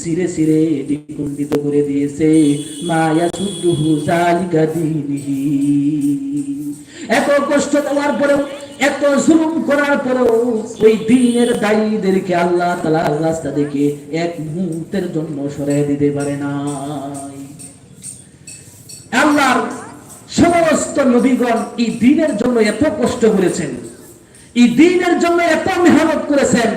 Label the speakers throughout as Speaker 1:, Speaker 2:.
Speaker 1: সিরে সিরে দ্বিগুণিত করে দিয়েছে। মায়া সুদ্দুহু জালিকা দিনিহি। এত কষ্ট দেওয়ার পরেও, এত জুলুম করার পরেও ওই দিনের দায়ীদেরকে আল্লাহ তালার রাস্তা দেখে এক মুহূর্তের জন্য সরাই দিতে পারে না আল্লাহর সমস্ত নবীগণ এই দিনের জন্য এত কষ্ট করেছেন। এই দিনের জন্য এত মেহনত করেছেন।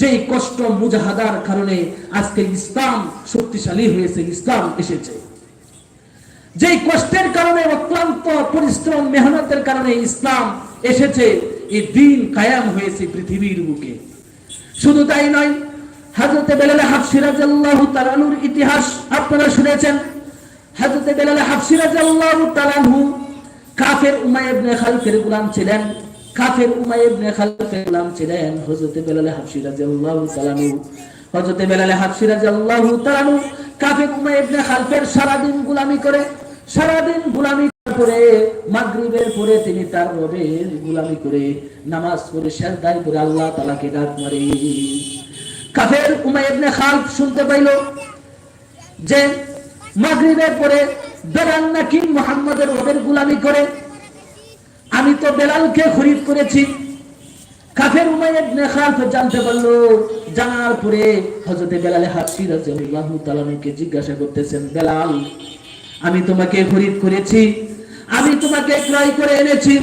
Speaker 1: যে কষ্ট মুজাহাদার কারণে আজকে ইসলাম শক্তিশালী হয়েছে, ইসলাম এসেছে। যে কষ্টের কারণে, অক্লান্ত পরিশ্রম, মেহনতের কারণে ইসলাম এসেছে, এই দিন কায়াম হয়েছে পৃথিবীর বুকে। শুধু তাই নয় হাজরতে বেলাল হাফসি রাদিয়াল্লাহু তাআলার ইতিহাস আপনারা শুনেছেন। হাজরতে বেলাল হাফসি রাদিয়াল্লাহু তাআলাহু কাফের উমাইয়া ইবনে গোলাম ছিলেন। কাফের উমাইয়া ইবনে খালফের গোলাম ছিলেন হযরতে বেলাল হাফসি রাদিয়াল্লাহু তাআলাহু হযরতে বেলাল হাফসি রাদিয়াল্লাহু তাআলাহু কাফের উমাইয়া ইবনে খালফের সারা দিন গোলামি করে সারা দিন গোলামি করে, মাগরিবের পরে তিনি তার রবের গোলামি করে, নামাজ পড়ে, সেজদায় করে আল্লাহ তাআলাকে ডাক মারে। কাফের উমাইয়া ইবনে খালফ শুনতে পাইল যে মাগরিবের পরে বেলাল নাকি মুহাম্মাদের রবের গোলামি করে আমি তো বেলালকে খরিদ করেছি। কাফের উমাইয়া ইবনে খালফ জানতে পারল, জানার পরে হযরতে বেলাল হাফসি রাদিয়াল্লাহু তাআলাকে জিজ্ঞাসা করতেছেন, বেলাল, আমি তোমাকে খরিদ করেছি, আমি তোমাকে ক্রয় করে এনেছি,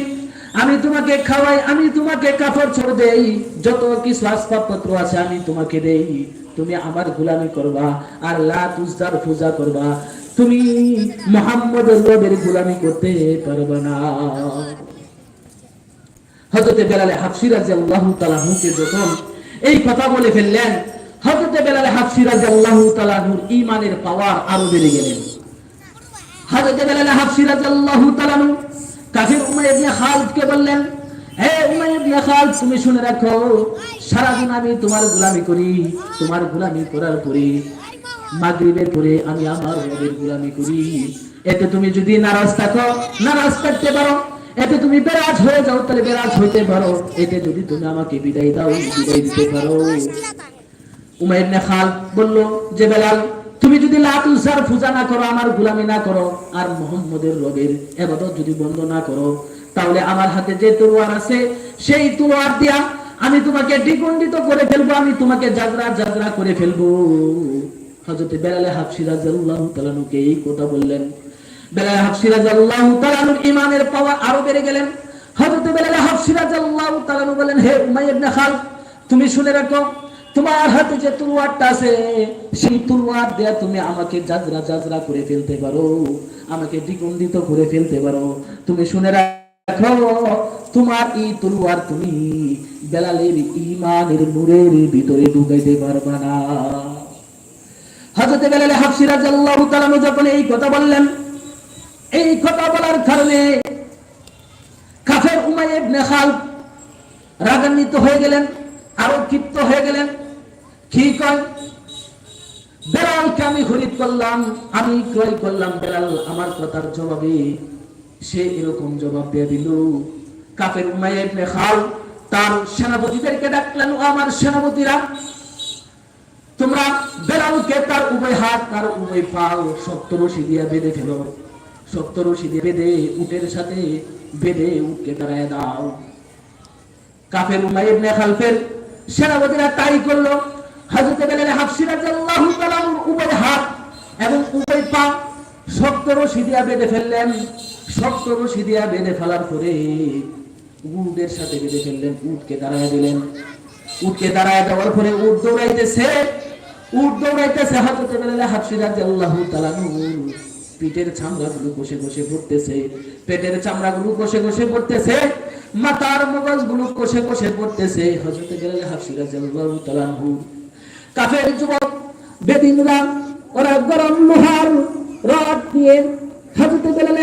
Speaker 1: আমি তোমাকে খাওয়াই, আমি তোমাকে কাপড় ছড় দেই, যত কিছু আসবাবপত্র আছে আমি তোমাকে দেই। তুমি আমার গোলামি করবা আর লা তুজার পূজা করবা। তুমি মোহাম্মদ রবের গোলামি করতে পারবে না। হযরতে বেলালে হাফসি রাদিয়াল্লাহু তাআলা হুকে যখন এই কথা বলে ফেললেন, হযরতে বেলালে হাফসি রাদিয়াল্লাহু তাআলা ঈমানের পাওয়ার আরও বেড়ে গেলেন। হযরতে বেলাল রাদিয়াল্লাহু তাআলা কাফির ইবনে খালিদকে বললেন, হে ইবনে খালিদ, তুমি শুনে রাখো সারা দিন আমি তোমার গোলামি করি, তোমার গোলামি করার পরে মাগরিবের পরে আমি আমার রবের গোলামি করি। এতে তুমি যদি নারাজ থাকো, নারাজ থাকতে পারো। এতে তুমি বেরাজ হয়ে যাও তাহলে বেরাজ হইতে পারো। এতে যদি তুমি আমাকে বিদায় দাও বিদায় দিতে পারো। উমাইর ইবনে খালিদ বলল যে বেলাল তুমি যদি লাতুসার পূজা না করো আমার গোলামি না করো আর মোহাম্মদের রবের এবাদত যদি বন্ধ না করো তাহলে আমার হাতে যে তলোয়ার আছে সেই তলোয়ার দিয়া আমি তোমাকে দ্বিগণ্ডিত করে ফেলব আমি তোমাকে জাগরা জাগরা করে ফেলব। হযরত বেলাল হাফসি রাদিয়াল্লাহু তাআলাকে এই কথা বললেন। পাওয়ার আরও বেড়ে গেলেন। তোমার আমাকে দ্বিগুণিত করে ফেলতে পারো তুমি শুনে রাখো, তোমার এই তলোয়ার তুমি বেলালের ইমানের নূরের ভিতরে ঢুকাইতে পারবা না। হযরত বেলাল হাফসি রাদিয়াল্লাহু তাআলা যখন এই কথা বললেন এই কথা বলার কারণে কাফের উমাইয়া ইবনে রাগান্বিত হয়ে গেলেন আরও ক্ষিপ্ত হয়ে গেলেন। কি কয়? বেলালকে আমি খরিদ করলাম, আমি ক্রয় করলাম। বেলাল আমার কথার জবাবে সে এরকম জবাব দিয়ে দিল। কাফের উমাইয়া ইবনে তার সেনাপতিদেরকে ডাকলেন আমার সেনাপতিরা, তোমরা বেলালকে তার উভয় হাত, তার উভয় পাও শক্ত দিয়ে বেঁধে ফেলো। শক্ত রশি দিয়ে বেঁধে, উটের সাথে বেঁধে উটকে দাঁড়ায় দাও। কাফের উমাই ইবনে খালফের সেনাপতিরা তাই করল। হযরত বেলাল হাফসি রাদিয়াল্লাহু তাআলা হাত এবং উভয় পা শক্ত রশি দিয়া বেঁধে ফেললেন। শক্ত রশি দিয়া বেঁধে ফেলার পরে উটের সাথে বেঁধে ফেললেন, উটকে দাঁড়ায় দিলেন। উটকে দাঁড়ায় দেওয়ার পরে উট দৌড়াইতেছে উট দৌড়াইতেছে হযরত বেলাল হাফসি রাদিয়াল্লাহু তাআলা পিঠের চামড়াগুলো কষে কষে পড়তেছে, পেটের চামড়াগুলো কষে কষে পড়তেছে, মাথার মগজগুলো কষে কষে পড়তেছে। হজরত গেলেন হাফসি রাদিয়াল্লাহু তাআলা কাফের যুবক বেদিনরা ওরা গরম লোহার রড দিয়ে হাজতে বেলাল